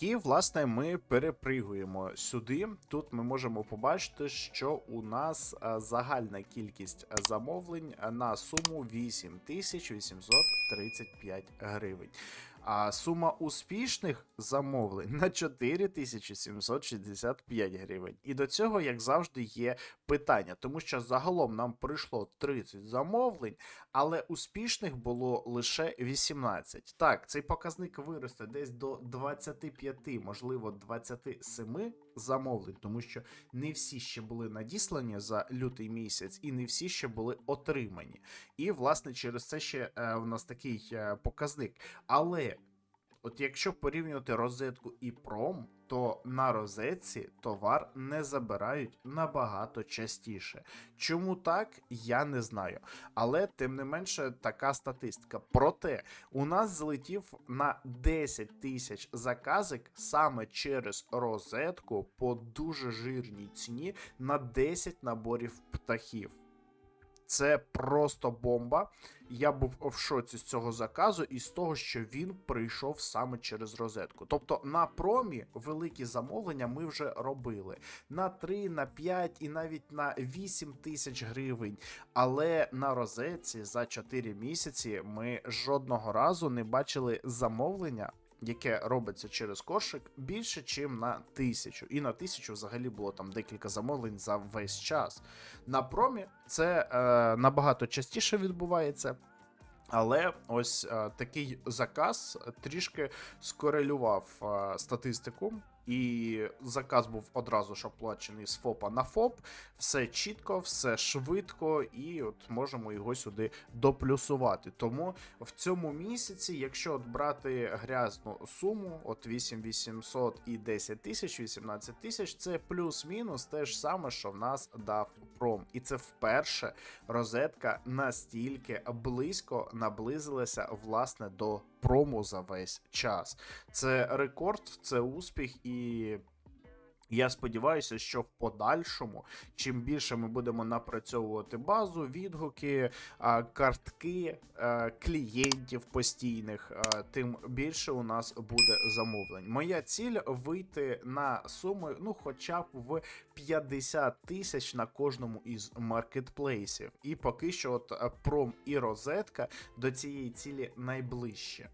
І, власне, ми перепригуємо сюди. Тут ми можемо побачити, що у нас е, загальна кількість е, замовлень е, на суму 8835 гривень. А сума успішних замовлень на 4765 гривень. І до цього, як завжди, є питання, тому що загалом нам прийшло 30 замовлень, але успішних було лише 18. Так, цей показник виросте десь до 25, можливо, 27 замовлень, тому що не всі ще були надіслані за лютий місяць, і не всі ще були отримані. І, власне, через це ще е, в нас такий е, показник. Але. От якщо порівнювати розетку і пром, то на розетці товар не забирають набагато частіше. Чому так, я не знаю. Але тим не менше така статистика. Проте у нас злетів на 10 тисяч заказик саме через розетку по дуже жирній ціні на 10 наборів птахів. Це просто бомба. Я був в шоці з цього заказу і з того, що він прийшов саме через розетку. Тобто на промі великі замовлення ми вже робили на 3, на 5 і навіть на 8 тисяч гривень. Але на розетці за 4 місяці ми жодного разу не бачили замовлення. Яке робиться через кошик більше, ніж на тисячу. І на тисячу взагалі було там декілька замовлень за весь час. На промі це е, набагато частіше відбувається. Але ось е, такий заказ трішки скорелював е, статистику, і заказ був одразу ж оплачений з ФОПа на ФОП. Все чітко, все швидко, і от можемо його сюди доплюсувати. Тому в цьому місяці, якщо от брати грязну суму, от 8800 і 10 тисяч, 18 тисяч, це плюс-мінус те ж саме, що в нас дав пром. І це вперше розетка настільки близько наблизилася власне до прому за весь час. Це рекорд, це успіх, і я сподіваюся, що в подальшому, чим більше ми будемо напрацьовувати базу, відгуки, картки клієнтів постійних, тим більше у нас буде замовлень. Моя ціль вийти на суму, ну, хоча б в 50 тисяч на кожному із маркетплейсів. І поки що, от пром і розетка до цієї цілі найближче.